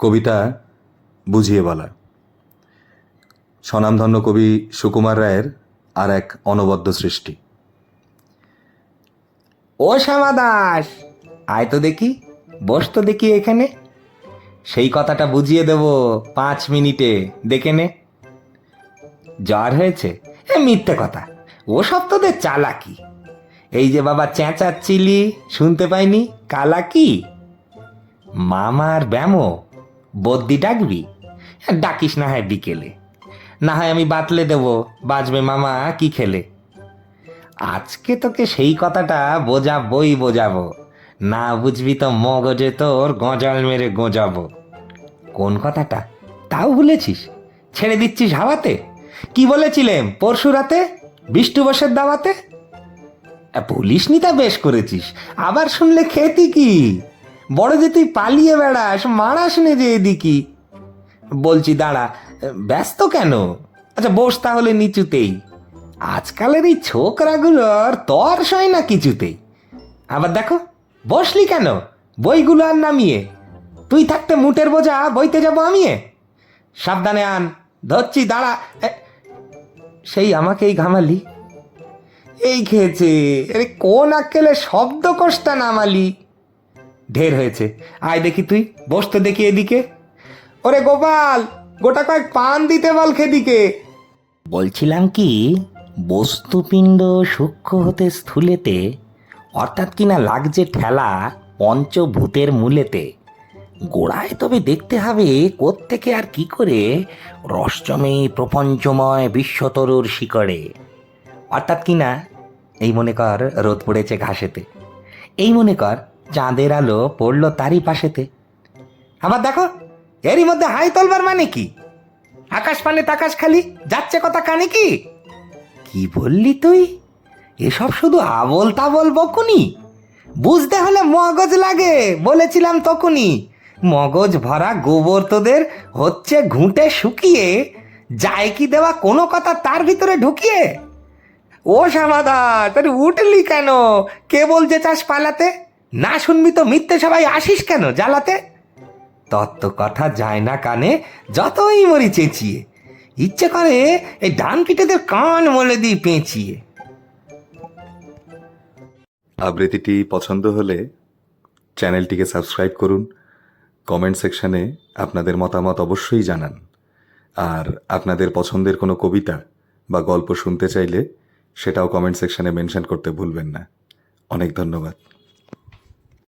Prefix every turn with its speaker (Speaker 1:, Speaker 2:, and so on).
Speaker 1: কবিতা বুঝিয়ে বলা স্বনামধন্য কবি সুকুমার রায়ের আর এক অনবদ্য সৃষ্টি।
Speaker 2: ও শ্যামা দাস, আয় তো দেখি, বস তো দেখি এখানে। সেই কথাটা বুঝিয়ে দেব পাঁচ মিনিটে, দেখে নে। জ্বর হয়েছে? এ মিথ্যে কথা ও সব তোদের চালাকি। এই যে বাবা চেঁচাচ্ছিলি, শুনতে পাইনি কালা কি মামার ব্যামো বদ্যি ডাকবি? ডাকিস না হয় বিকেলে। না হয় আমি বাতলে দেবো বাজবে মামা কি খেলে? আজকে তোকে সেই কথাটা বোঝাবই বোঝাবো। না বুঝবি তো মগজে তোর গজাল মেরে গোঁজাবো। কোন কথাটা? তাও ভুলেছিস? ছেড়ে দিচ্ছিস হাওয়াতে? কি বলেছিলেন পরশু রাতে? বিষ্টু বসের দাওয়াতে? আ, বলিসনি তা বেশ করেছিস। আবার শুনলে খেতি কি? বড় যে তুই পালিয়ে বেড়াস, মারাস নে যে এদিকি। বলছি, দাঁড়া, ব্যস্ত কেন? আচ্ছা বস তাহলে নিচুতেই। আজকালের এই ছোকরাগুলোর তর সয় না কিছুতেই আবার দেখো, বসলি কেন? বইগুলো আর নামিয়ে। তুই থাকতে মুটের বোঝা, বইতে যাব আমি সাবধানে আন, ধরছি, দাঁড়া। সেই আমাকেই ঘামালি। এই খেয়েছে, আরে কোন আক্কেলে শব্দ কষ্টা নামালি? ঢের হয়েছে। আয় দেখি তুই বসতে দেখি এদিকে। ওরে গোপাল, গোটা কয়েক পান দিতে বল খেদিকে। বলছিলাম কি, বস্তুপিণ্ড সূক্ষ্ম হতে স্থূলেতে, অর্থাৎ কিনা লাগছে ঠেলা পঞ্চভূতের মূলেতে। গোড়ায় তবে দেখতে হবে কোত্থেকে আর কি করে রসচমে প্রপঞ্চময় বিশ্বতরুর শিকড়ে। অর্থাৎ কিনা এই মনে কর রোদ পড়েছে ঘাসেতে। এই মনে কর চাঁদের আলো পড়ল তারই পাশেতে। আবার দেখো, এরই মধ্যে হাই তোলবার মানে কি? আকাশ পানে তাকাশ খালি, যাচ্ছে কথা কানে কি? কি বললি তুই? এসব শুধু আবল তাবল বকুনি। বুঝতে হলে মগজ লাগে, বলেছিলাম তখনই মগজ ভরা গোবর তোদের হচ্ছে ঘুঁটে শুকিয়ে, যায় কি দেওয়া কোনো কথা তার ভিতরে ঢুকিয়ে? ও শ্যামাদা তোর উঠলি কেন? কে বলছে চাস পালাতে? না শুনবি তো মিথ্যে সবাই আসিস কেন জ্বালাতে? তত্ত্ব কথা যায় না কানে, যতই মরি চেঁচিয়ে। ইচ্ছে করে এই ডান পিঠেদের কান মলে দিই পেঁচিয়ে।
Speaker 1: আবৃত্তিটি পছন্দ হলে চ্যানেলটিকে সাবস্ক্রাইব করুন, কমেন্ট সেকশনে আপনাদের মতামত অবশ্যই জানান। আর আপনাদের পছন্দের কোনো কবিতা বা গল্প শুনতে চাইলে সেটাও কমেন্ট সেকশনে মেনশন করতে ভুলবেন না। অনেক ধন্যবাদ।